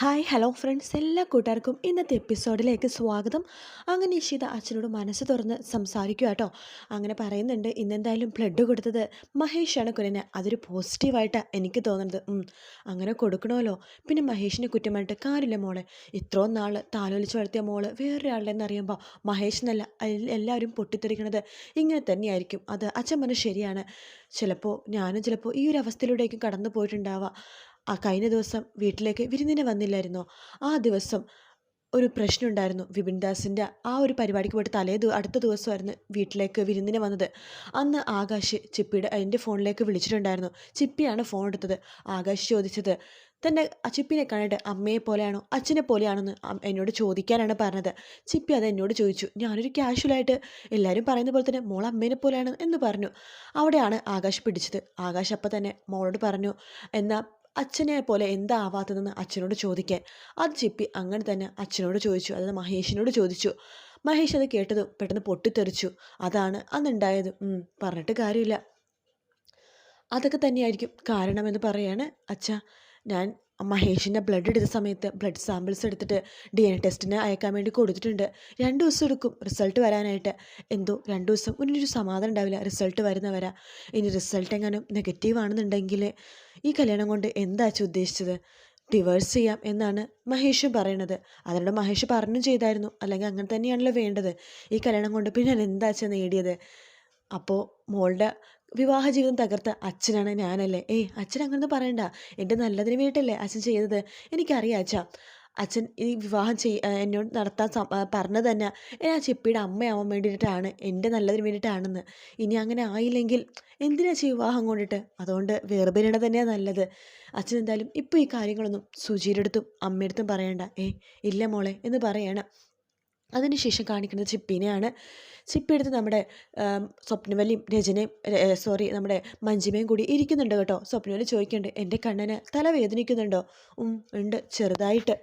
Hi hello friends എല്ലാ കൂട്ടുകാർക്കും ഇന്നത്തെ എപ്പിസോഡിലേക്ക് സ്വാഗതം. അങ്ങനെ ഇഷിത അച്ഛനോട് മനസ്സ് തുറന്ന് സംസാരിക്കുക കേട്ടോ അങ്ങനെ പറയുന്നുണ്ട് ഇന്നെന്തായാലും ബ്ലഡ് കൊടുത്തത് മഹേഷാണ് കുരന് അതൊരു പോസിറ്റീവായിട്ടാണ് എനിക്ക് തോന്നുന്നത്. അങ്ങനെ കൊടുക്കണമല്ലോ. പിന്നെ മഹേഷിനെ കുറ്റമായിട്ട് കാര്യമില്ല മോളെ. ഇത്രയും നാൾ താലോലിച്ച് വളർത്തിയ മോൾ വേറൊരാളുടെ എന്നറിയുമ്പോൾ മഹേഷ് എന്നല്ല എല്ലാവരും പൊട്ടിത്തെറിക്കണത് ഇങ്ങനെ തന്നെയായിരിക്കും. അത് അച്ഛൻ പറഞ്ഞ ശരിയാണ്. ചിലപ്പോൾ ഞാനും ചിലപ്പോൾ ഈ ഒരു അവസ്ഥയിലൂടെയൊക്കെ കടന്നു പോയിട്ടുണ്ടാവാം ആ കഴിഞ്ഞ ദിവസം വീട്ടിലേക്ക് വിരുന്നിന് വന്നില്ലായിരുന്നോ? ആ ദിവസം ഒരു പ്രശ്നമുണ്ടായിരുന്നു വിപിൻ ദാസിന്റെ ആ ഒരു പരിപാടിക്ക് പോയിട്ട് തലേ അടുത്ത ദിവസമായിരുന്നു വീട്ടിലേക്ക് വിരുന്നിനെ വന്നത്. അന്ന് ആകാശ് ചിപ്പിയുടെ എന്റെ ഫോണിലേക്ക് വിളിച്ചിട്ടുണ്ടായിരുന്നു. ചിപ്പിയാണ് ഫോൺ എടുത്തത്. ആകാശ് ചോദിച്ചത് തന്റെ ചിപ്പിനെ കണ്ടിട്ട് അമ്മയെ പോലെയാണോ? അച്ഛനെ പോലെയാണോ എന്ന് എന്നോട് ചോദിക്കാനാണ് പറഞ്ഞത്. ചിപ്പി അത് എന്നോട് ചോദിച്ചു. ഞാനൊരു ക്യാഷ്വലായിട്ട് എല്ലാവരും പറയുന്ന പോലെ തന്നെ മോൾ അമ്മേനെ പോലെയാണ് എന്ന് പറഞ്ഞു. അവിടെയാണ് ആകാശ് പിടിച്ചത്. ആകാശ് അപ്പം തന്നെ മോളോട് പറഞ്ഞു എന്നാൽ അച്ഛനെ പോലെ എന്താ ആവാത്തതെന്ന് അച്ഛനോട് ചോദിക്കാൻ. അത് ചിപ്പി അങ്ങനെ തന്നെ അച്ഛനോട് ചോദിച്ചു. അതായത് മഹേഷിനോട് ചോദിച്ചു. മഹേഷ് അത് കേട്ടതും പെട്ടെന്ന് പൊട്ടിത്തെറിച്ചു. അതാണ് അന്നുണ്ടായത്. പറഞ്ഞിട്ട് കാര്യമില്ല. അതൊക്കെ തന്നെയായിരിക്കും കാരണമെന്ന് പറയാണ് അച്ഛ. ഞാൻ മഹേഷിന്റെ ബ്ലഡ് എടുത്ത സമയത്ത് ബ്ലഡ് സാമ്പിൾസ് എടുത്തിട്ട് ഡി എൻ എ ടെസ്റ്റിന് അയക്കാൻ വേണ്ടി കൊടുത്തിട്ടുണ്ട്. രണ്ട് ദിവസം എടുക്കും റിസൾട്ട് വരാനായിട്ട്. എന്തോ രണ്ട് ദിവസം ഒരു സമാധാനം ഉണ്ടാവില്ല. റിസൾട്ട് വരുന്നവരാ ഇനി റിസൾട്ട് എങ്ങാനും നെഗറ്റീവ് ആണെന്നുണ്ടെങ്കിൽ ഈ കല്യാണം കൊണ്ട് എന്താ അച്ഛൻ ഉദ്ദേശിച്ചത്? ഡിവേഴ്സ് ചെയ്യാം എന്നാണ് മഹേഷ് പറയണത്. അതിനോട് മഹേഷ് പറഞ്ഞു ചെയ്തായിരുന്നു. അല്ലെങ്കിൽ അങ്ങനെ തന്നെയാണല്ലോ വേണ്ടത്. ഈ കല്യാണം കൊണ്ട് പിന്നെ ഞാൻ എന്താ അച്ഛൻ നേടിയത്? അപ്പോൾ മോളുടെ വിവാഹ ജീവിതം തകർത്ത അച്ഛനാണ് ഞാനല്ലേ? ഏയ് അച്ഛൻ അങ്ങനൊന്നും പറയണ്ട. എന്റെ നല്ലതിന് വേണ്ടിയിട്ടല്ലേ അച്ഛൻ ചെയ്തത്? എനിക്കറിയാം അച്ഛാ. അച്ഛൻ ഈ വിവാഹം ചെയ് ആ, എന്നോട് നടത്താൻ പറഞ്ഞത് തന്നെ ഞാൻ ചെപ്പിയുടെ അമ്മയാവാൻ വേണ്ടിയിട്ടാണ്. എന്റെ നല്ലതിന് വേണ്ടിയിട്ടാണെന്ന്. ഇനി അങ്ങനെ ആയില്ലെങ്കിൽ എന്തിനാ ചെയ്യും വിവാഹം കൊണ്ടിട്ട്? അതുകൊണ്ട് വേർപിരിയണ തന്നെയാണ് നല്ലത്. അച്ഛൻ എന്തായാലും ഇപ്പോൾ ഈ കാര്യങ്ങളൊന്നും സുചിയുടെ അടുത്തും അമ്മയുടെ അടുത്തും പറയണ്ട. ഏ ഇല്ല മോളെ എന്ന് പറയണം. അതിനുശേഷം കാണിക്കുന്നത് ചിപ്പിനെയാണ്. ചിപ്പി എടുത്ത് നമ്മുടെ സ്വപ്നവലിയും രചനയും സോറി നമ്മുടെ മഞ്ജിമയും കൂടി ഇരിക്കുന്നുണ്ട് കേട്ടോ. സ്വപ്നവലി ചോദിക്കുന്നുണ്ട് എന്റെ കണ്ണന് തല വേദനിക്കുന്നുണ്ടോ ഉം ഉണ്ട് ചെറുതായിട്ട്.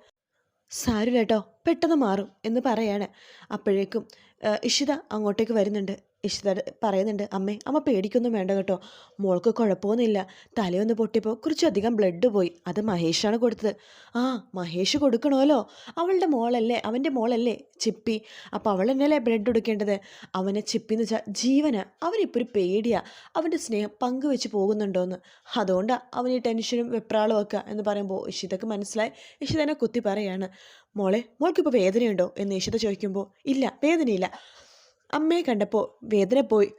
സാരില്ല കേട്ടോ പെട്ടെന്ന് മാറും എന്ന് പറയാണ്. അപ്പോഴേക്കും ഇഷിത അങ്ങോട്ടേക്ക് വരുന്നുണ്ട്. ഇഷിത പറയുന്നുണ്ട് അമ്മേ അമ്മ പേടിക്കൊന്നും വേണ്ട കേട്ടോ. മോൾക്ക് കുഴപ്പമൊന്നുമില്ല. തലയൊന്ന് പൊട്ടിയപ്പോൾ കുറച്ചധികം ബ്ലഡ് പോയി. അത് മഹേഷാണ് കൊടുത്തത്. ആ മഹേഷ് കൊടുക്കണമല്ലോ. അവളുടെ മോളല്ലേ? അവന്റെ മോളല്ലേ? ചിപ്പി. അപ്പോൾ അവൾ തന്നെയല്ലേ ബ്ലഡ് കൊടുക്കേണ്ടത്? അവനെ ചിപ്പി എന്ന് വെച്ചാൽ ജീവന. അവനിപ്പോൾ ഒരു പേടിയാ. അവന്റെ സ്നേഹം പങ്കുവെച്ച് പോകുന്നുണ്ടോയെന്ന് അതുകൊണ്ടാണ് അവൻ ഈ ടെൻഷനും വെപ്രാളും ഒക്കെ എന്ന് പറയുമ്പോൾ ഇഷിതക്ക് മനസ്സിലായി. ഇഷിതനെ കുത്തി പറയാണ് മോളെ മോൾക്കിപ്പോൾ വേദനയുണ്ടോ? എന്ന് ഇഷിത ചോദിക്കുമ്പോൾ ഇല്ല വേദനയില്ല. അമ്മയെ കണ്ടപ്പോൾ വേദന പോയി.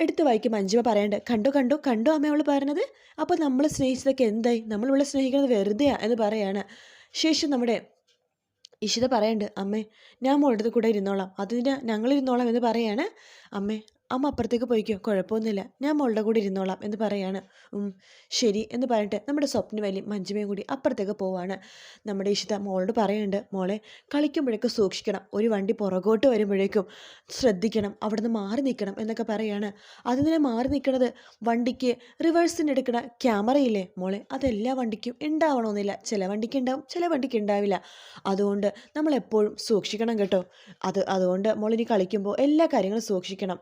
എടുത്തു വായിക്കും മഞ്ജിമ പറയണ്ട് കണ്ടു കണ്ടു കണ്ടു അമ്മ അവൾ പറഞ്ഞത് അപ്പോൾ നമ്മൾ സ്നേഹിച്ചതൊക്കെ എന്തായി? നമ്മൾ ഇവിടെ സ്നേഹിക്കുന്നത് വെറുതെയാ എന്ന് പറയാണ്. ശേഷം നമ്മുടെ ഇഷിത പറയണ്ട് അമ്മേ ഞാൻ മോളുടെ കൂടെ ഇരുന്നോളാം. അതിന് ഞങ്ങളിരുന്നോളാം എന്ന് പറയാണ്. അമ്മേ അമ്മ അപ്പുറത്തേക്ക് പോയിക്കോ. കുഴപ്പമൊന്നുമില്ല. ഞാൻ മോളുടെ കൂടെ ഇരുന്നോളാം എന്ന് പറയാണ്. ശരി എന്ന് പറഞ്ഞിട്ട് നമ്മുടെ സ്വപ്നവലിയും മഞ്ജുമയും കൂടി അപ്പുറത്തേക്ക് പോവാണ്. നമ്മുടെ ഇഷിത മോളോട് പറയുന്നുണ്ട് മോളെ കളിക്കുമ്പോഴേക്കും സൂക്ഷിക്കണം. ഒരു വണ്ടി പുറകോട്ട് വരുമ്പോഴേക്കും ശ്രദ്ധിക്കണം. അവിടുന്ന് മാറി നിൽക്കണം എന്നൊക്കെ പറയാണ്. അതിനെ മാറി നിൽക്കണത് വണ്ടിക്ക് റിവേഴ്സിന് എടുക്കണ ക്യാമറയില്ലേ മോളെ അതെല്ലാ വണ്ടിക്കും ഉണ്ടാവണമെന്നില്ല. ചില വണ്ടിക്ക് ഉണ്ടാവും ചില വണ്ടിക്ക് ഉണ്ടാവില്ല. അതുകൊണ്ട് നമ്മൾ എപ്പോഴും സൂക്ഷിക്കണം കേട്ടോ. അത് അതുകൊണ്ട് മോളിനി കളിക്കുമ്പോൾ എല്ലാ കാര്യങ്ങളും സൂക്ഷിക്കണം.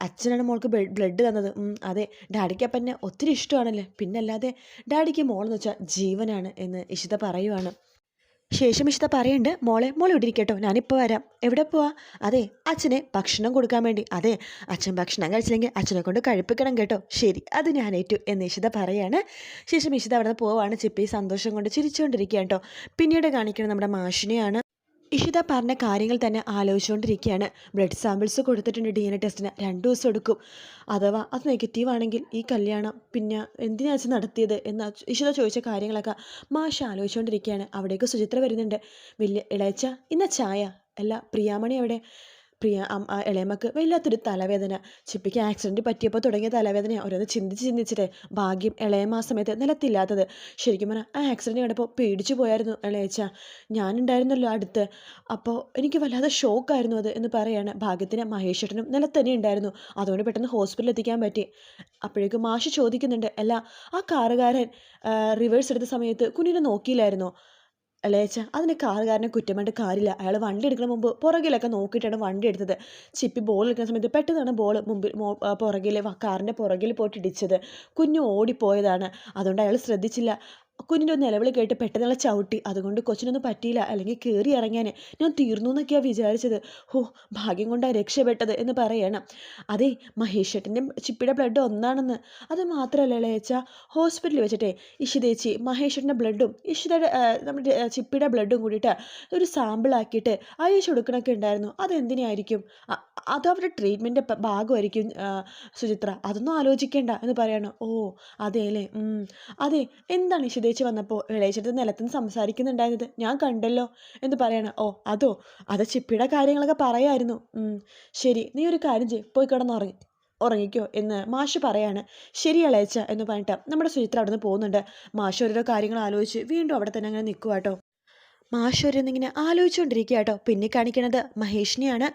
അച്ഛനാണ് മോൾക്ക് ബ്ലഡ് തന്നത്. അതെ ഡാഡിക്ക് അപ്പം എന്നെ ഒത്തിരി ഇഷ്ടമാണല്ലേ? പിന്നല്ലാതെ ഡാഡിക്ക് മോളെന്ന് വെച്ചാൽ ജീവനാണ് എന്ന് ഇഷിത പറയുവാണ്. ശേഷം ഇഷിത പറയുന്നുണ്ട് മോളെ മോൾ ഇവിടെ ഇരിക്കട്ടോ ഞാനിപ്പോൾ വരാം. എവിടെ പോവാ? അതെ അച്ഛനെ ഭക്ഷണം കൊടുക്കാൻ വേണ്ടി. അതെ അച്ഛൻ ഭക്ഷണം കഴിച്ചില്ലെങ്കിൽ അച്ഛനെ കൊണ്ട് കഴിപ്പിക്കണം കേട്ടോ. ശരി അത് ഞാൻ ഏറ്റു എന്ന് ഇഷിത പറയാണ്. ശേഷം ഇഷിത അവിടെ നിന്ന് പോവാണ്. ചിപ്പി സന്തോഷം കൊണ്ട് ചിരിച്ചുകൊണ്ടിരിക്കുക കേട്ടോ. പിന്നീട് കാണിക്കുന്നത് നമ്മുടെ മാഷിനെയാണ്. ഇഷിത പറഞ്ഞ കാര്യങ്ങൾ തന്നെ ആലോചിച്ചുകൊണ്ടിരിക്കുകയാണ്. ബ്ലഡ് സാമ്പിൾസ് കൊടുത്തിട്ടുണ്ട്. ഡി എൻ എ ടെസ്റ്റിന് രണ്ട് ദിവസം എടുക്കും. അഥവാ അത് നെഗറ്റീവ് ആണെങ്കിൽ ഈ കല്യാണം പിന്നെ എന്തിനാ നടത്തിയത് എന്ന് ഇഷിത ചോദിച്ച കാര്യങ്ങളൊക്കെ മാഷ ആലോചിച്ചുകൊണ്ടിരിക്കുകയാണ്. അവിടേക്ക് സുചിത്ര വരുന്നുണ്ട്. വലിയ ഇളയച്ച ഇന്ന ചായ? അല്ല പ്രിയാമണി അവിടെ പ്രിയ ഇളയമ്മക്ക് വല്ലാത്തൊരു തലവേദന. ചിപ്പിക്ക് ആക്സിഡന്റ് പറ്റിയപ്പോൾ തുടങ്ങിയ തലവേദന ഓരോന്ന് ചിന്തിച്ച് ചിന്തിച്ചിട്ട് ഭാഗ്യം ഇളയമ്മ ആ സമയത്ത് നിലത്തില്ലാത്തത്. ശരിക്കും പറഞ്ഞാൽ ആ ആക്സിഡന്റ് കണ്ടപ്പോൾ പേടിച്ചു പോയായിരുന്നു ഇളയച്ച. ഞാനുണ്ടായിരുന്നല്ലോ അടുത്ത്. അപ്പോൾ എനിക്ക് വല്ലാതെ ഷോക്കായിരുന്നു അത് എന്ന് പറയാണ്. ഭാഗ്യത്തിന് മഹേഷേട്ടനും നിലത്തന്നെ ഉണ്ടായിരുന്നു. അതുകൊണ്ട് പെട്ടെന്ന് ഹോസ്പിറ്റലിൽ എത്തിക്കാൻ പറ്റി. അപ്പോഴേക്കും മാഷ് ചോദിക്കുന്നുണ്ട് അല്ല ആ കാറുകാരൻ റിവേഴ്സ് എടുത്ത സമയത്ത് കുഞ്ഞിനെ നോക്കിയില്ലായിരുന്നോ? അല്ലേച്ച അതിന് കാറുകാരനെ കുറ്റം വേണ്ട കാര്യമില്ല. അയാൾ വണ്ടി എടുക്കുന്ന മുമ്പ് പുറകിലൊക്കെ നോക്കിയിട്ടാണ് വണ്ടി എടുത്തത്. ചിപ്പി ബോൾ എടുക്കുന്ന സമയത്ത് പെട്ടെന്നാണ് ബോൾ മുമ്പിൽ പുറകിൽ കാറിന്റെ പുറകിൽ പോയിട്ട് ഇടിച്ചത്. കുഞ്ഞു ഓടിപ്പോയതാണ്. അതുകൊണ്ട് അയാൾ ശ്രദ്ധിച്ചില്ല. കുഞ്ഞിന്റെ ഒരു നിലവിളി കേട്ട് പെട്ടെന്നുള്ള ചവിട്ടി. അതുകൊണ്ട് കൊച്ചിനൊന്നും പറ്റിയില്ല. അല്ലെങ്കിൽ കയറി ഇറങ്ങാൻ ഞാൻ തീർന്നു എന്നൊക്കെയാണ് വിചാരിച്ചത്. ഹോ ഭാഗ്യം കൊണ്ടാണ് രക്ഷപ്പെട്ടത് എന്ന് പറയണം. അതെ മഹേഷ് ഏട്ടന്റെ ചിപ്പിയുടെ ബ്ലഡ് ഒന്നാണെന്ന്. അത് മാത്രമല്ല ഇളയച്ച ഹോസ്പിറ്റലിൽ വെച്ചിട്ടേ ഇഷിതേച്ചി മഹേഷ് ഏട്ടന്റെ ബ്ലഡും ഇഷിതയുടെ നമ്മുടെ ചിപ്പിയുടെ ബ്ലഡും കൂടിയിട്ട് ഒരു സാമ്പിളാക്കിയിട്ട് അയച്ചു കൊടുക്കണമൊക്കെ ഉണ്ടായിരുന്നു. അതെന്തിനായിരിക്കും? അത് അവരുടെ ട്രീറ്റ്മെന്റ് ഭാഗമായിരിക്കും സുചിത്ര. അതൊന്നും ആലോചിക്കേണ്ട എന്ന് പറയാണ്. ഓ അതെ അല്ലേ? അതെ എന്താണ് ഇഷിതേച്ചി വന്നപ്പോൾ ഇളയച്ചത്ത് നിലത്തുനിന്ന് സംസാരിക്കുന്നുണ്ടായിരുന്നത്? ഞാൻ കണ്ടല്ലോ എന്ന് പറയാണ്. ഓ അതോ അത് ചിപ്പിയുടെ കാര്യങ്ങളൊക്കെ പറയായിരുന്നു. ശരി നീ ഒരു കാര്യം ചെയ്യും. പോയി കിടന്നുറങ്ങി ഉറങ്ങിക്കോ എന്ന് മാഷ് പറയാണ്. ശരി ഇളയച്ച എന്ന് പറഞ്ഞിട്ട് നമ്മുടെ സുചിത്ര അവിടെ നിന്ന് പോകുന്നുണ്ട്. മാഷ് ഓരോരോ കാര്യങ്ങൾ ആലോചിച്ച് വീണ്ടും അവിടെ തന്നെ അങ്ങനെ നിൽക്കുക കേട്ടോ മാഷ് ഓരോന്നിങ്ങനെ ആലോചിച്ചുകൊണ്ടിരിക്കുക കേട്ടോ പിന്നെ കാണിക്കണത് മഹേഷിനെയാണ്.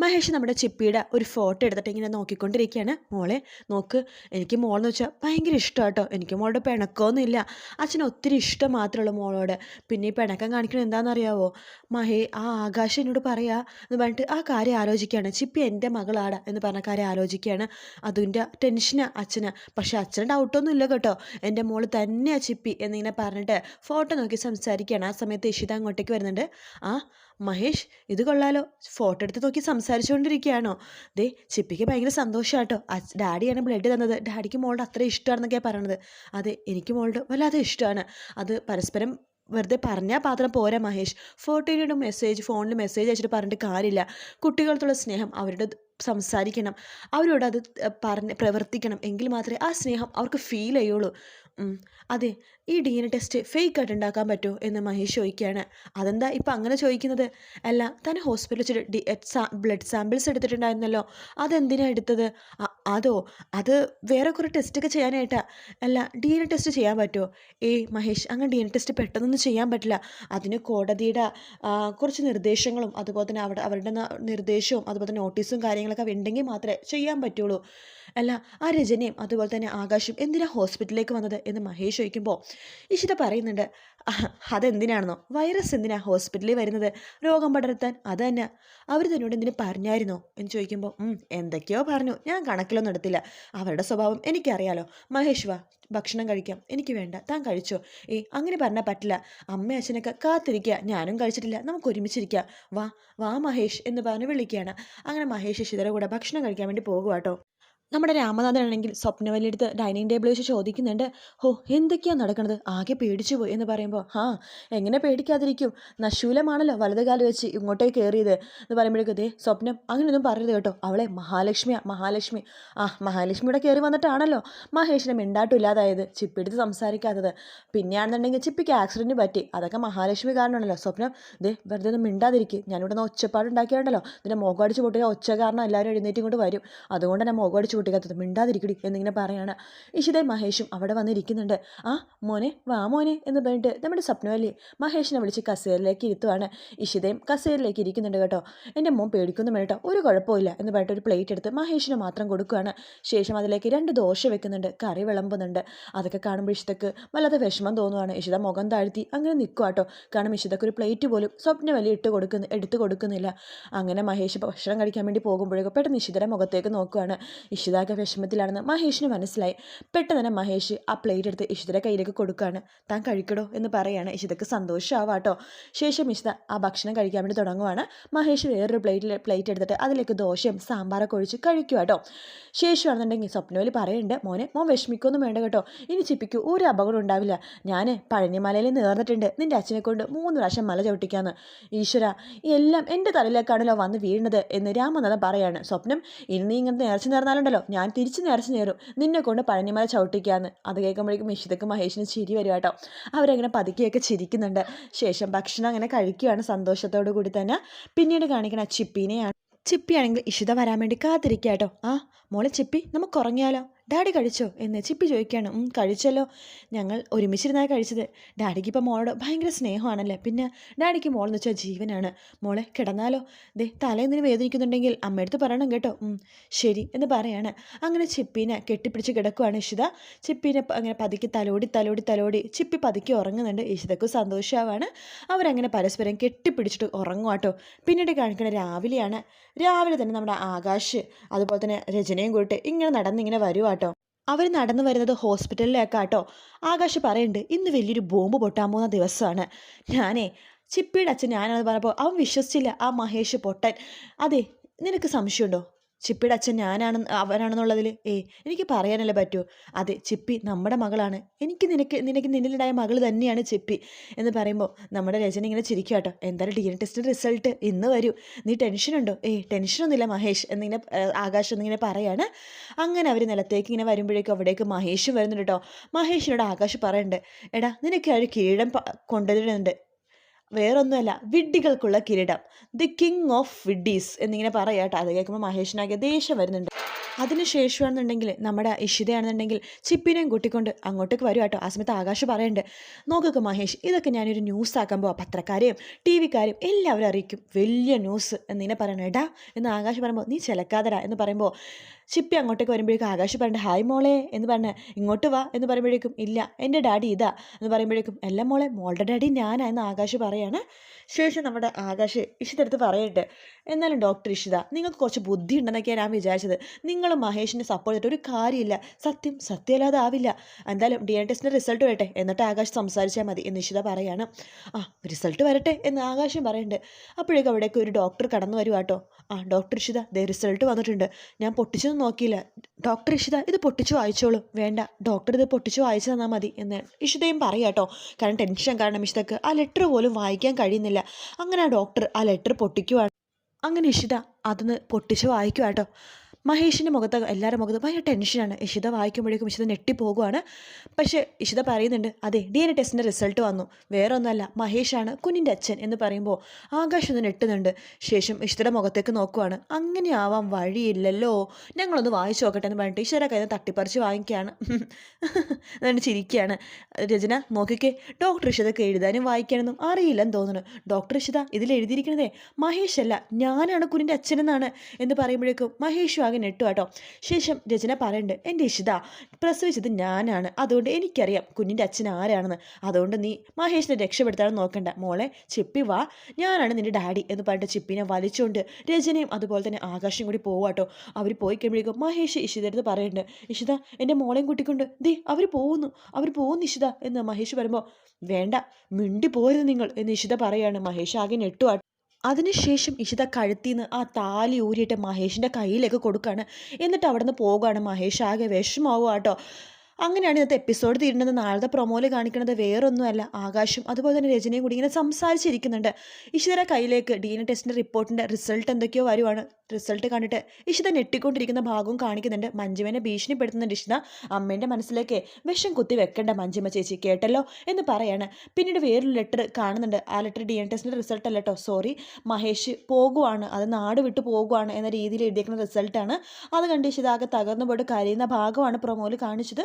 മഹേഷ് നമ്മുടെ ചിപ്പിയുടെ ഒരു ഫോട്ടോ എടുത്തിട്ട് ഇങ്ങനെ നോക്കിക്കൊണ്ടിരിക്കുകയാണ്. മോളെ നോക്ക്. എനിക്ക് മോളെന്ന് വെച്ചാൽ ഭയങ്കര ഇഷ്ടമാണ് കേട്ടോ എനിക്ക് മോളുടെ പിണക്കമൊന്നുമില്ല. അച്ഛന് ഒത്തിരി ഇഷ്ടം മാത്രമേ മോളോട്. പിന്നെ ഈ പിണക്കം കാണിക്കണത് എന്താണെന്നറിയാവോ? മഹേ ആ ആകാശം എന്നോട് പറയാ എന്ന് പറഞ്ഞിട്ട് ആ കാര്യം ആലോചിക്കുകയാണ്. ചിപ്പി എന്റെ മകളാടാ എന്ന് പറഞ്ഞ കാര്യം ആലോചിക്കുകയാണ്. അതിന്റെ ടെൻഷനാണ് അച്ഛന്. പക്ഷെ അച്ഛന് ഡൗട്ടൊന്നും ഇല്ല കേട്ടോ. എന്റെ മോൾ തന്നെയാണ് ചിപ്പി എന്നിങ്ങനെ പറഞ്ഞിട്ട് ഫോട്ടോ നോക്കി സംസാരിക്കുകയാണ്. ആ സമയത്ത് ഇഷിത അങ്ങോട്ടേക്ക് വരുന്നുണ്ട്. ആ മഹേഷ് ഇത് കൊള്ളാലോ. ഫോട്ടോ എടുത്ത് നോക്കി സംസാരിച്ചുകൊണ്ടിരിക്കുകയാണോ ദേ ചിപ്പിക്ക് ഭയങ്കര സന്തോഷമാട്ടോ ഡാഡിയാണ് ബ്ലഡ് തന്നത്. ഡാഡിക്ക് മോളുടെ അത്ര ഇഷ്ടമാണെന്നൊക്കെയാണ് പറയണത്. അതെ എനിക്ക് മോളുടെ വല്ലാതെ ഇഷ്ടമാണ്. അത് പരസ്പരം വെറുതെ പറഞ്ഞാൽ പാത്രം പോരാ മഹേഷ്. ഫോട്ടോയിലൂടെ മെസ്സേജ് ഫോണിൽ മെസ്സേജ് അയച്ചിട്ട് പറഞ്ഞിട്ട് കാര്യമില്ല. കുട്ടികൾക്കുള്ള സ്നേഹം അവരുടെ സംസാരിക്കണം. അവരോട് അത് പറഞ്ഞ് പ്രവർത്തിക്കണം. എങ്കിൽ മാത്രമേ ആ സ്നേഹം അവർക്ക് ഫീൽ ചെയ്യുള്ളൂ. അതെ ഈ D N A test fake ആയിട്ട് ഉണ്ടാക്കാൻ പറ്റുമോ എന്ന് മഹേഷ് ചോദിക്കുകയാണ്. അതെന്താ ഇപ്പം അങ്ങനെ ചോദിക്കുന്നത്? അല്ല തന്നെ ഹോസ്പിറ്റലിൽ വെച്ചിട്ട് ഡി ബ്ലഡ് സാമ്പിൾസ് എടുത്തിട്ടുണ്ടായിരുന്നല്ലോ. അതെന്തിനാണ് എടുത്തത്? അതോ അത് വേറെ കുറേ ടെസ്റ്റൊക്കെ ചെയ്യാനായിട്ടാ? അല്ല ഡി എൻ എ ടെസ്റ്റ് ചെയ്യാൻ പറ്റുമോ ഏ മഹേഷ് അങ്ങനെ ഡി എൻ എ ടെസ്റ്റ് പെട്ടെന്നൊന്നും ചെയ്യാൻ പറ്റില്ല. അതിന് കോടതിയുടെ കുറച്ച് നിർദ്ദേശങ്ങളും അതുപോലെ തന്നെ അവിടെ അവരുടെ നിർദ്ദേശവും അതുപോലെ തന്നെ നോട്ടീസും കാര്യങ്ങളൊക്കെ ഉണ്ടെങ്കിൽ മാത്രമേ ചെയ്യാൻ പറ്റുള്ളൂ. അല്ല ആ രചനയും അതുപോലെ തന്നെ ആകാശം എന്തിനാ ഹോസ്പിറ്റലിലേക്ക് വന്നത് എന്ന് മഹേഷ് ചോദിക്കുമ്പോൾ ഇഷിത പറയുന്നുണ്ട് "അഹ്, അതെന്തിനാണെന്നോ? വൈറസ് എന്തിനാ ഹോസ്പിറ്റലിൽ വരുന്നത്? രോഗം പടർത്താൻ അത് തന്നെ. അവർ തന്നോട് എന്തിനു പറഞ്ഞായിരുന്നോ? എന്ന് ചോദിക്കുമ്പോൾ "ഉം, എന്തൊക്കെയോ പറഞ്ഞു. ഞാൻ കണക്കിലൊന്നും എടുത്തില്ല. അവരുടെ സ്വഭാവം എനിക്കറിയാലോ. മഹേഷ് വാ ഭക്ഷണം കഴിക്കാം. എനിക്ക് വേണ്ട. താൻ കഴിച്ചോ? ഏ അങ്ങനെ പറഞ്ഞാൽ പറ്റില്ല. അമ്മ അച്ഛനൊക്കെ കാത്തിരിക്കുക ഞാനും കഴിച്ചിട്ടില്ല. നമുക്ക് ഒരുമിച്ചിരിക്കാം. വാ വാ മഹേഷ് എന്ന് പറഞ്ഞ് വിളിക്കുകയാണ്. അങ്ങനെ മഹേഷ് ഇഷിതയുടെ കൂടെ ഭക്ഷണം കഴിക്കാൻ വേണ്ടി പോകുക കേട്ടോ നമ്മുടെ രാമനാഥൻ രാമനാഥനാണെങ്കിൽ സ്വപ്നവല്ലിയെടുത്ത് ഡൈനിങ് ടേബിൾ വെച്ച് ചോദിക്കുന്നുണ്ട് ഹോ എന്തൊക്കെയാണ് നടക്കുന്നത് ആകെ പേടിച്ചു പോയി എന്ന് പറയുമ്പോൾ ആ എങ്ങനെ പേടിക്കാതിരിക്കും? നശൂലമാണല്ലോ വലത് കാലം വെച്ച് ഇങ്ങോട്ടേക്ക് കയറിയത് എന്ന് പറയുമ്പോഴേക്കും ദേ സ്വപ്നം അങ്ങനെയൊന്നും പറയരുത് കേട്ടോ. അവളെ മഹാലക്ഷ്മിയാ മഹാലക്ഷ്മി. ആ മഹാലക്ഷ്മിയുടെ കയറി വന്നിട്ടാണല്ലോ മഹേഷിനെ മിണ്ടാട്ടും ഇല്ലാതായത് ചിപ്പിടുത്ത് സംസാരിക്കാത്തത്. പിന്നെയാണെന്നുണ്ടെങ്കിൽ ചിപ്പിക്ക് ആക്സിഡന്റ് പറ്റി. അതൊക്കെ മഹാലക്ഷ്മി കാരണമാണല്ലോ. സ്വപ്നം ദേ വെറുതെ ഒന്നും മിണ്ടാതിരിക്കും. ഞാനിവിടെ നിന്ന് ഒച്ചപ്പാടുണ്ടാക്കിയാണല്ലോ. ഇതിന്റെ മുഖം അടിച്ച് പൊട്ടിയ ഒച്ച കാരണം എല്ലാവരും എഴുന്നേറ്റ് ഇങ്ങോട്ട് വരും. അതുകൊണ്ട് തന്നെ മുഖമടിച്ച് പൊട്ടിക്കാത്തത് മിണ്ടാതിരിക്കടി എന്നിങ്ങനെ പറയാണ്. ഇഷിതയും മഹേഷും അവിടെ വന്നിരിക്കുന്നുണ്ട്. ആ മോനെ വാ മോനെ എന്ന് പറഞ്ഞിട്ട് നമ്മുടെ സ്വപ്നവല്ലേ മഹേഷിനെ വിളിച്ച് കസേരയിലേക്ക് ഇരുത്തുവാണ്. ഇഷിതയും കസേരയിലേക്ക് ഇരിക്കുന്നുണ്ട് കേട്ടോ. എന്റെ മോൻ പേടിക്കൊന്നും വേണ്ട ഒരു കുഴപ്പമില്ല എന്ന് പറഞ്ഞിട്ട് ഒരു പ്ലേറ്റ് എടുത്ത് മഹേഷിന് മാത്രം കൊടുക്കുകയാണ് ശേഷം അതിലേക്ക് രണ്ട് ദോശ വെക്കുന്നുണ്ട്. കറി വിളമ്പുന്നുണ്ട്. അതൊക്കെ കാണുമ്പോൾ ഇഷിതക്ക് വല്ലാതെ വിഷമം തോന്നുവാണ്. ഇഷിത മുഖം താഴ്ത്തി അങ്ങനെ നിൽക്കുക കേട്ടോ. കാരണം ഇഷിതക്ക് ഒരു പ്ലേറ്റ് പോലും സ്വപ്നവലി ഇട്ട് കൊടുക്കുന്ന എടുത്ത് കൊടുക്കുന്നില്ല. അങ്ങനെ മഹേഷ് ഭക്ഷണം കഴിക്കാൻ വേണ്ടി പോകുമ്പോഴേക്കും പെട്ടെന്ന് ഇഷിതയുടെ മുഖത്തേക്ക് നോക്കുകയാണ് ഇഷിതാക്ക വിഷമത്തിലാണെന്ന് മഹേഷിന് മനസ്സിലായി. പെട്ടെന്ന് തന്നെ മഹേഷ് ആ പ്ലേറ്റ് എടുത്ത് ഇഷിതയുടെ കയ്യിലേക്ക് കൊടുക്കുകയാണ് താൻ കഴിക്കടോ എന്ന് പറയാണ്. ഇഷിതക്ക് സന്തോഷമാവാട്ടോ ശേഷം ഇഷിത ആ ഭക്ഷണം കഴിക്കാൻ വേണ്ടി തുടങ്ങുവാണ്. മഹേഷ് വേറൊരു പ്ലേറ്റിൽ പ്ലേറ്റ് എടുത്തിട്ട് അതിലേക്ക് ദോശയും സാമ്പാറൊക്കെ ഒഴിച്ച് കഴിക്കുക കേട്ടോ ശേഷമാണെന്നുണ്ടെങ്കിൽ സ്വപ്നവലി പറയുന്നുണ്ട് മോനെ മോൻ വിഷമിക്കൊന്നും വേണ്ട കേട്ടോ. ഇനി ചിപ്പിക്ക് ഒരു അപകടം ഉണ്ടാവില്ല. ഞാൻ പഴനിമലയിൽ നേർന്നിട്ടുണ്ട്. നിന്റെ അച്ഛനെ കൊണ്ട് മൂന്ന് പ്രാവശ്യം മല ചവിട്ടിക്കാന്ന്. ഈശ്വര എല്ലാം എന്റെ തലയിലേക്കാണല്ലോ വന്ന് വീഴുന്നത് എന്ന് രാമനാഥൻ പറയാണ്. സ്വപ്നം ഇനി നീ ഇങ്ങനെ നേർച്ച നേർന്നാലുണ്ടല്ലോ. ഞാൻ തിരിച്ച് നേർച്ച നേരും. നിന്നെ കൊണ്ട് പഴനിമല ചവിട്ടിക്കാന്ന്. അത് കേൾക്കുമ്പോഴേക്കും ഇഷിതക്ക് മഹേഷിന് ചിരി വരും കേട്ടോ. അവരങ്ങനെ പതുക്കെയൊക്കെ ചിരിക്കുന്നുണ്ട്. ശേഷം ഭക്ഷണം അങ്ങനെ കഴിക്കുകയാണ് സന്തോഷത്തോടു കൂടി തന്നെ. പിന്നീട് കാണിക്കണ ചിപ്പീനെയാണ്. ചിപ്പിയാണെങ്കിൽ ഇഷിത വരാൻ വേണ്ടി കാത്തിരിക്കുക കേട്ടോ. ആ മോളെ ചിപ്പി നമുക്ക് ഉറങ്ങിയാലോ? ഡാഡി കഴിച്ചോ? എന്ന് ചിപ്പി ചോദിക്കുകയാണ്. കഴിച്ചല്ലോ. ഞങ്ങൾ ഒരുമിച്ചിരുന്നാണ് കഴിച്ചത്. ഡാഡിക്ക് ഇപ്പം മോളോട് ഭയങ്കര സ്നേഹമാണല്ലേ? പിന്നെ ഡാഡിക്ക് മോളെന്ന് വെച്ചാൽ ജീവനാണ്. മോളെ കിടന്നാലോ? ദേ തലേന്നിന് വേദനിക്കുന്നുണ്ടെങ്കിൽ അമ്മയടുത്ത് പറയണം കേട്ടോ. ശരി എന്ന് പറയാണ്. അങ്ങനെ ചിപ്പീനെ കെട്ടിപ്പിടിച്ച് കിടക്കുവാണ് ഇഷിത. ചിപ്പീനെ അങ്ങനെ പതുക്കി തലോടി തലോടി തലോടി ചിപ്പി പതുക്കി ഉറങ്ങുന്നുണ്ട്. ഇഷിതക്കും സന്തോഷമാവാണ് അവരങ്ങനെ പരസ്പരം കെട്ടിപ്പിടിച്ചിട്ട് ഉറങ്ങുവാട്ടോ പിന്നീട് കാണിക്കുന്ന രാവിലെയാണ്. രാവിലെ തന്നെ നമ്മുടെ ആകാശ് അതുപോലെ തന്നെ രചനയും കൂട്ടി ഇങ്ങനെ നടന്നിങ്ങനെ വരുവാട്ടോ അവർ നടന്നു വരുന്നത് ഹോസ്പിറ്റലിലേക്കാട്ടോ. ആകാശ് പറയുന്നുണ്ട് ഇന്ന് വലിയൊരു ബോംബ് പൊട്ടാൻ പോകുന്ന ദിവസമാണ് ഞാനേ ചിപ്പിയുടെ അച്ഛൻ ഞാനത് പറഞ്ഞപ്പോൾ അവൻ വിശ്വസിച്ചില്ല. ആ മഹേഷ് പൊട്ടൻ. അതെ നിനക്ക് സംശയമുണ്ടോ? ചിപ്പിയുടെ അച്ഛൻ ഞാനാണ് അവനാണെന്നുള്ളതിൽ ഏ എനിക്ക് പറയാനല്ലേ പറ്റൂ. അതെ ചിപ്പി നമ്മുടെ മകളാണ്. എനിക്ക് നിനക്ക് നിനക്ക് നിന്നിലുണ്ടായ മകൾ തന്നെയാണ് ചിപ്പി എന്ന് പറയുമ്പോൾ നമ്മുടെ രചന ഇങ്ങനെ ചിരിക്കുക കേട്ടോ എന്തായാലും ഡി എൻ ടെസ്റ്റിന്റെ റിസൾട്ട് ഇന്ന് വരൂ. നീ ടെൻഷനുണ്ടോ ഏയ് ടെൻഷനൊന്നുമില്ല മഹേഷ് എന്നിങ്ങനെ ആകാശം എന്നിങ്ങനെ പറയാണ്. അങ്ങനെ അവർ നിലത്തേക്ക് ഇങ്ങനെ വരുമ്പോഴേക്കും അവിടേക്ക് മഹേഷ് വരുന്നുണ്ട് കേട്ടോ മഹേഷിനോട് ആകാശ് പറയുന്നുണ്ട് എടാ നിനക്ക് ആ ഒരു കിരീടം കൊണ്ടുവരുന്നുണ്ട് വേറൊന്നുമല്ല വിഡ്ഢികൾക്കുള്ള കിരീടം. ദി കിങ് ഓഫ് വിഡ്ഡീസ് എന്നിങ്ങനെ പറയാട്ടോ അത് കേൾക്കുമ്പോൾ മഹേഷിനാകെ ദേഷ്യം വരുന്നുണ്ട്. അതിനുശേഷമാണെന്നുണ്ടെങ്കിൽ നമ്മുടെ ഇഷിതയാണെന്നുണ്ടെങ്കിൽ ചിപ്പിനെയും കൂട്ടിക്കൊണ്ട് അങ്ങോട്ടേക്ക് വരും കേട്ടോ. ആ സമയത്ത് ആകാശ് പറയുന്നുണ്ട് നോക്കുക മഹേഷ് ഇതൊക്കെ ഞാനൊരു ന്യൂസ് ആക്കുമ്പോൾ പത്രക്കാരെയും ടി വിക്കാരെയും എല്ലാവരും അറിയിക്കും. വലിയ ന്യൂസ് എന്നിങ്ങനെ പറയണം. എടാ എന്ന് ആകാശ് പറയുമ്പോൾ നീ ചിലക്കാതടാ എന്ന് പറയുമ്പോൾ ചിപ്പി അങ്ങോട്ടേക്ക് വരുമ്പോഴേക്കും ആകാശ് പറഞ്ഞിട്ട് ഹായ് മോളെ എന്ന് പറഞ്ഞ് ഇങ്ങോട്ട് വാ എന്ന് പറയുമ്പോഴേക്കും ഇല്ല എന്റെ ഡാഡി ഇതാ എന്ന് പറയുമ്പോഴേക്കും എല്ലാം മോളെ മോളുടെ ഡാഡി ഞാനാ എന്ന് ആകാശ് പറയാണ്. ശേഷം നമ്മുടെ ആകാശ് ഇഷിതെടുത്ത് പറയട്ടെ. എന്നാലും ഡോക്ടർ ഇഷിത നിങ്ങൾക്ക് കുറച്ച് ബുദ്ധി ഉണ്ടെന്നൊക്കെയാണ് ഞാൻ വിചാരിച്ചത്. നിങ്ങൾ മഹേഷിനെ സപ്പോർട്ട് ഒരു കാര്യമില്ല. സത്യം സത്യമല്ലാതെ ആവില്ല. എന്തായാലും ഡി എൻ ടെസ്റ്റിന്റെ റിസൾട്ട് വരട്ടെ. എന്നിട്ട് ആകാശ് സംസാരിച്ചാൽ മതി എന്ന് ഇഷിത പറയാണ്. ആ റിസൾട്ട് വരട്ടെ എന്ന് ആകാശം പറയുന്നുണ്ട് അപ്പോഴേക്കും അവിടേക്ക് ഒരു ഡോക്ടർ കടന്നു വരുവാ കേട്ടോ ആ ഡോക്ടർ ഇഷിത ദേ റിസൾട്ട് വന്നിട്ടുണ്ട്. ഞാൻ പൊട്ടിച്ചൊന്നും നോക്കിയില്ല. ഡോക്ടർ ഇഷിത ഇത് പൊട്ടിച്ചു വായിച്ചോളൂ. വേണ്ട ഡോക്ടർ ഇത് പൊട്ടിച്ചു വായിച്ചു തന്നാൽ മതി എന്ന് ഇഷിതയും പറയാം കേട്ടോ കാരണം ടെൻഷൻ കാരണം ഇഷിതക്ക് ആ ലെറ്റർ പോലും വായിക്കാൻ കഴിയുന്നില്ല. അങ്ങനെ ആ ഡോക്ടർ ആ ലെറ്റർ പൊട്ടിക്കുവാണ് അങ്ങനെ ഇഷിത അതൊന്ന് പൊട്ടിച്ച് വായിക്കുക കേട്ടോ. മഹേഷിന്റെ മുഖത്ത് എല്ലാവരുടെ മുഖത്ത് ഭയങ്കര ടെൻഷനാണ്. ഇഷിത വായിക്കുമ്പോഴേക്കും ഇഷിത ഞെട്ടിപ്പോകുവാണ്. പക്ഷേ ഇഷിത പറയുന്നുണ്ട് അതെ ഡി എൻ എ ടെസ്റ്റിന്റെ റിസൾട്ട് വന്നു. വേറെ ഒന്നല്ല മഹേഷാണ് കുഞ്ഞിന്റെ അച്ഛൻ എന്ന് പറയുമ്പോൾ ആകാശം ഒന്ന് ഞെട്ടുന്നുണ്ട്. ശേഷം ഇഷിതയുടെ മുഖത്തേക്ക് നോക്കുവാണ്. അങ്ങനെ ആവാൻ വഴിയില്ലല്ലോ. ഞങ്ങളൊന്ന് വായിച്ചു നോക്കട്ടെ എന്ന് പറഞ്ഞിട്ട് ഇഷിതയുടെ കയ്യിൽ നിന്ന് തട്ടിപ്പറിച്ച് വാങ്ങിക്കുകയാണ്. എന്നിട്ട് ചിരിക്കുകയാണ്. രചന നോക്കിക്കേ ഡോക്ടർ ഇഷിതക്ക് എഴുതാനും വായിക്കാനൊന്നും അറിയില്ലെന്ന് തോന്നുന്നു. ഡോക്ടർ ഇഷിത ഇതിൽ എഴുതിയിരിക്കുന്നതേ മഹേഷ് അല്ല ഞാനാണ് കുഞ്ഞിന്റെ അച്ഛനെന്നാണ് എന്ന് പറയുമ്പോഴേക്കും മഹേഷും ആകെ നെട്ടു കേട്ടോ ശേഷം രചന പറയുന്നുണ്ട് എന്റെ ഇഷിത പ്രസവിച്ചത് ഞാനാണ്. അതുകൊണ്ട് എനിക്കറിയാം കുഞ്ഞിന്റെ അച്ഛൻ ആരാണെന്ന്. അതുകൊണ്ട് നീ മഹേഷിനെ രക്ഷപ്പെടുത്താൻ നോക്കണ്ട. മോളെ ചെപ്പി വാ. ഞാനാണ് നിന്റെ ഡാഡി എന്ന് പറഞ്ഞിട്ട് ചിപ്പിനെ വലിച്ചുകൊണ്ട് രചനയും അതുപോലെ തന്നെ ആകാശം കൂടി പോവാട്ടോ അവർ പോയി കഴിയുമ്പോഴേക്കും മഹേഷ് ഇഷിതടുത്ത് പറയുന്നുണ്ട് ഇഷിത എന്റെ മോളെയും കൂട്ടിക്കൊണ്ട് ദേ അവർ പോകുന്നു. അവർ പോകുന്നു ഇഷിത എന്ന് മഹേഷ് പറയുമ്പോൾ വേണ്ട മിണ്ടി പോരുത് നിങ്ങൾ എന്ന് ഇഷിത പറയാണ് മഹേഷ് ആകെ നെട്ടുവാ അതിനുശേഷം ഇഷിത കഴുത്തിന്ന് ആ താലി ഊരിയിട്ട് മഹേഷിന്റെ കയ്യിലേക്ക് കൊടുക്കുകയാണ് എന്നിട്ട് അവിടെ നിന്ന് പോവുകയാണ് മഹേഷ് ആകെ വിഷമാവുക കേട്ടോ അങ്ങനെയാണ് ഇന്നത്തെ എപ്പിസോഡ് തീരുന്നത്. നാളത്തെ പ്രൊമോയിൽ കാണിക്കുന്നത് വേറൊന്നുമല്ല ആകാശം അതുപോലെ തന്നെ രചനയും കൂടി ഇങ്ങനെ സംസാരിച്ചിരിക്കുന്നുണ്ട്. ഇഷിതയുടെ കയ്യിലേക്ക് ഡി എൻ ടെസ്റ്റിന്റെ റിപ്പോർട്ടിന്റെ റിസൾട്ട് എന്തൊക്കെയോ വരുവാണ്. റിസൾട്ട് കണ്ടിട്ട് ഇഷിത ഞെട്ടിക്കൊണ്ടിരിക്കുന്ന ഭാഗവും കാണിക്കുന്നുണ്ട്. മഞ്ജുവിനെ ഭീഷണിപ്പെടുത്തുന്നുണ്ട് ഇഷിത. അമ്മേന്റെ മനസ്സിലേക്ക് വിഷം കുത്തി വെക്കേണ്ട മഞ്ജുമ ചേച്ചി കേട്ടല്ലോ എന്ന് പറയാണ്. പിന്നീട് വേറൊരു ലെറ്റർ കാണുന്നുണ്ട്. ആ ലെറ്റർ ഡി എൻ ടെസ്റ്റിന്റെ റിസൾട്ട് അല്ല കേട്ടോ സോറി മഹേഷ് പോകുവാണ്. അത് നാട് വിട്ടു പോകുവാണ് എന്ന രീതിയിൽ എഴുതിയേക്കുന്ന റിസൾട്ടാണ് അത് കണ്ട് ഇഷിതാകെ തകർന്നു പോയിട്ട് കരയുന്ന ഭാഗമാണ് പ്രൊമോയിൽ കാണിച്ചത്.